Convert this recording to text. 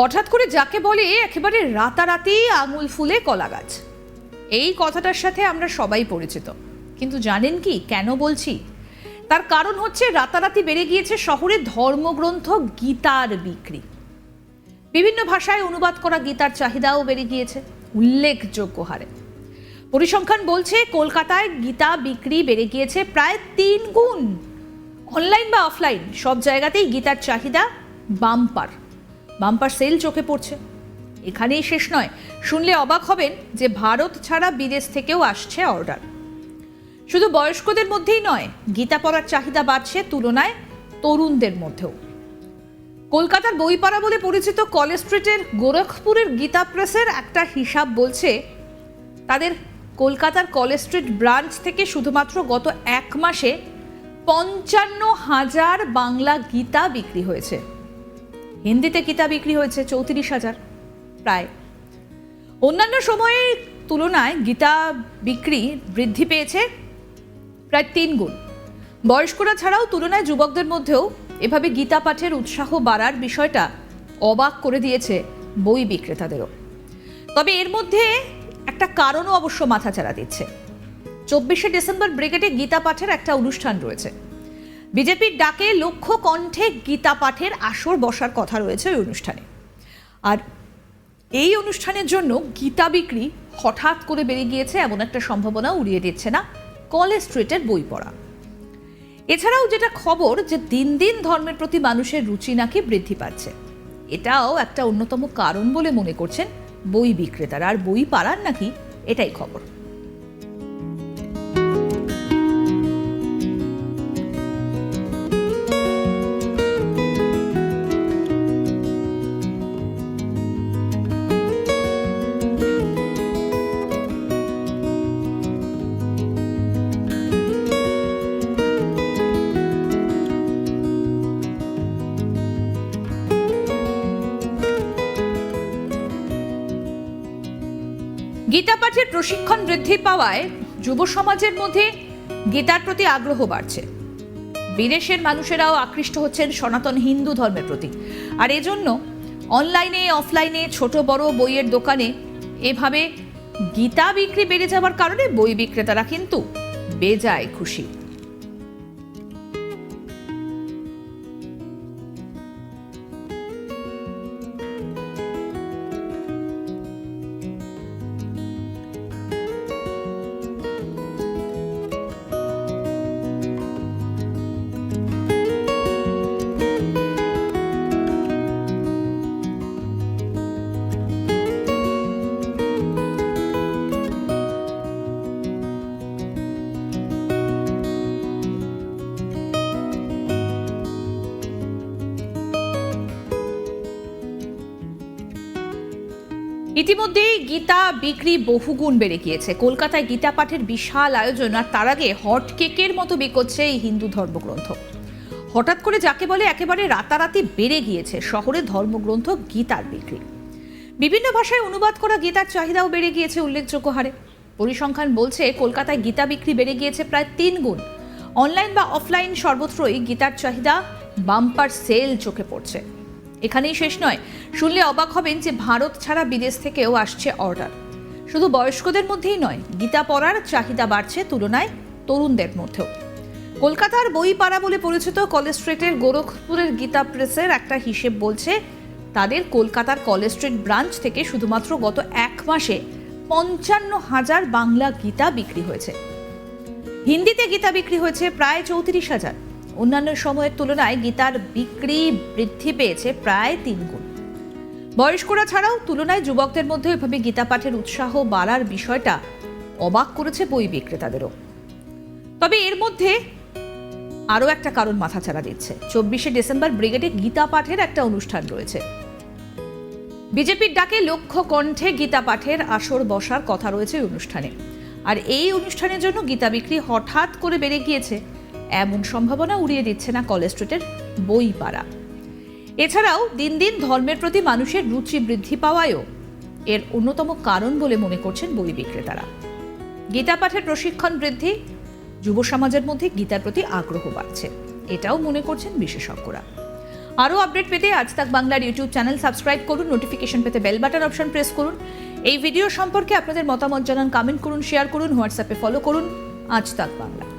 হঠাৎ করে যাকে বলে একেবারে রাতারাতি আঙুল ফুলে কলা গাছ। এই কথাটার সাথে আমরা সবাই পরিচিত। কিন্তু জানেন কি? কেন বলছি? তার কারণ হচ্ছে রাতারাতি বেড়ে গিয়েছে শহরে ধর্মগ্রন্থ গীতার বিক্রি। বিভিন্ন ভাষায় অনুবাদ করা গীতার চাহিদাও বেড়ে গিয়েছে। উল্লেখযোগ্য হারে। পরিসংখ্যান বলছে, কলকাতায় গীতা বিক্রি বেড়ে গিয়েছে প্রায় তিন গুণ। অনলাইন বা অফলাইন সব জায়গাতেই গীতার চাহিদা বাম্পার। বাম্পার সেল চোখে পড়ছে। এখানেই শেষ নয়, শুনলে অবাক হবেন যে ভারত ছাড়া বিদেশ থেকেও আসছে অর্ডার। শুধু বয়স্কদের মধ্যেই নয়, গীতা পড়ার চাহিদা বাড়ছে তুলনায় তরুণদের মধ্যেও। কলকাতার বইপাড়া বলে পরিচিত কলেজ স্ট্রিটের গোরখপুরের গীতা প্রেসের একটা হিসাব বলছে, তাদের কলকাতার কলেজ স্ট্রিট ব্রাঞ্চ থেকে শুধুমাত্র গত এক মাসে পঞ্চান্ন হাজার বাংলা গীতা বিক্রি হয়েছে। হিন্দিতে গীতা বিক্রি হয়েছে চৌত্রিশ হাজার, প্রায়। অন্যান্য সময়ের তুলনায় গীতা বিক্রি বৃদ্ধি পেয়েছে প্রায় তিন গুণ। বয়স্করা ছাড়াও তুলনায় যুবকদের মধ্যেও এভাবে গীতা পাঠের উৎসাহ বাড়ার বিষয়টা অবাক করে দিয়েছে বই বিক্রেতাদেরও। তবে এর মধ্যে একটা কারণও অবশ্য মাথাচাড়া দিচ্ছে। চব্বিশে ডিসেম্বর ব্রিগেডে গীতা পাঠের একটা অনুষ্ঠান রয়েছে। বিজেপির ডাকে লক্ষ কণ্ঠে গীতা পাঠের আসর বসার কথা রয়েছে ওই অনুষ্ঠানে। আর এই অনুষ্ঠানের জন্য গীতা বিক্রি হঠাৎ করে বেড়ে গিয়েছে এমন একটা সম্ভাবনা উড়িয়ে দিচ্ছে না কলেজ স্ট্রিটের বই পড়া। এছাড়াও যেটা খবর যে দিন দিন ধর্মের প্রতি মানুষের রুচি নাকি বৃদ্ধি পাচ্ছে। এটাও একটা অন্যতম কারণ বলে মনে করছেন বই বিক্রেতারা। আর বই পাড়ার নাকি এটাই খবর। গীতা পাঠের প্রশিক্ষণ বৃদ্ধি পাওয়ায় যুব সমাজের মধ্যে গীতার প্রতি আগ্রহ বাড়ছে। বিদেশের মানুষেরাও আকৃষ্ট হচ্ছেন সনাতন হিন্দু ধর্মের প্রতি। আর এজন্য অনলাইনে, অফলাইনে, ছোট, বড় বইয়ের দোকানে এভাবে গীতা বিক্রি বেড়ে যাওয়ার কারণে বই বিক্রেতারা কিন্তু বেজায় খুশি। ইতিমধ্যেই গীতা বিক্রি বহুগুণ বেড়ে গিয়েছে। কলকাতায় গীতা পাঠের বিশাল আয়োজন আর তার আগে হট কেকের মতো বিকোচ্ছে এই হিন্দু ধর্মগ্রন্থ। হঠাৎ করে যাকে বলে একেবারে রাতারাতি বেড়ে গিয়েছে, শহরে ধর্মগ্রন্থ গীতার বিক্রি। বিভিন্ন ভাষায় অনুবাদ করা গীতার চাহিদাও বেড়ে গিয়েছে উল্লেখযোগ্য হারে। পরিসংখ্যান বলছে, কলকাতায় গীতা বিক্রি বেড়ে গিয়েছে প্রায় তিন গুণ। অনলাইন বা অফলাইন সর্বত্রই গীতার চাহিদা বাম্পার সেল চোখে পড়ছে। এখানেই শেষ নয়। শুনলে অবাক হবেন যে ভারত ছাড়া বিদেশ থেকেও আসছে অর্ডার। শুধু বয়স্কদের মধ্যেই নয়, গীতা পড়ার চাহিদা বাড়ছে তুলনায় তরুণদের মধ্যেও। কলকাতার বইপাড়া বলে পরিচিত কলেজ স্ট্রিটের গোরখপুরের গীতা প্রেসের একটা হিসেব বলছে, তাদের কলকাতার কলেজ স্ট্রিট ব্রাঞ্চ থেকে শুধুমাত্র গত এক মাসে পঞ্চান্ন হাজার বাংলা গীতা বিক্রি হয়েছে। হিন্দিতে গীতা বিক্রি হয়েছে প্রায় চৌত্রিশ হাজার। অন্যান্য সময়ের তুলনায় গীতার বিক্রি বৃদ্ধি পেয়েছে প্রায় তিন গুণ। বয়স্করা ছাড়াও তুলনায় যুবকদের মধ্যে এভাবে গীতা পাঠের উৎসাহ বাড়ার বিষয়টা অবাক করেছে বই বিক্রেতাদেরও। তবে এর মধ্যে আরও একটা কারণ মাথাচাড়া দিচ্ছে। চব্বিশে ডিসেম্বর ব্রিগেডে গীতা পাঠের একটা অনুষ্ঠান রয়েছে। বিজেপির ডাকে লক্ষ কণ্ঠে গীতা পাঠের আসর বসার কথা রয়েছে অনুষ্ঠানে। আর এই অনুষ্ঠানের জন্য গীতা বিক্রি হঠাৎ করে বেড়ে গিয়েছে। এমন সম্ভাবনা উড়িয়ে দিচ্ছে না কলেজ স্ট্রিটের বই পাড়া এছাড়াও দিন দিন ধর্মের প্রতি মানুষের রুচি বৃদ্ধি পাওয়ায়ও এর অন্যতম কারণ বলে মনে করছেন বই বিক্রেতারা। গীতা পাঠের প্রশিক্ষণ বৃদ্ধি যুব সমাজের মধ্যে গীতার প্রতি আগ্রহ বাড়ছে, এটাও মনে করছেন বিশেষজ্ঞরা। আরও আপডেট পেতে আজ তাক বাংলার ইউটিউব চ্যানেল সাবস্ক্রাইব করুন, নোটিফিকেশন পেতে বেল বাটন অপশন প্রেস করুন। এই ভিডিও সম্পর্কে আপনাদের মতামত জানান কমেন্ট করুন শেয়ার করুন, হোয়াটসঅ্যাপে ফলো করুন। আজ তাক বাংলা।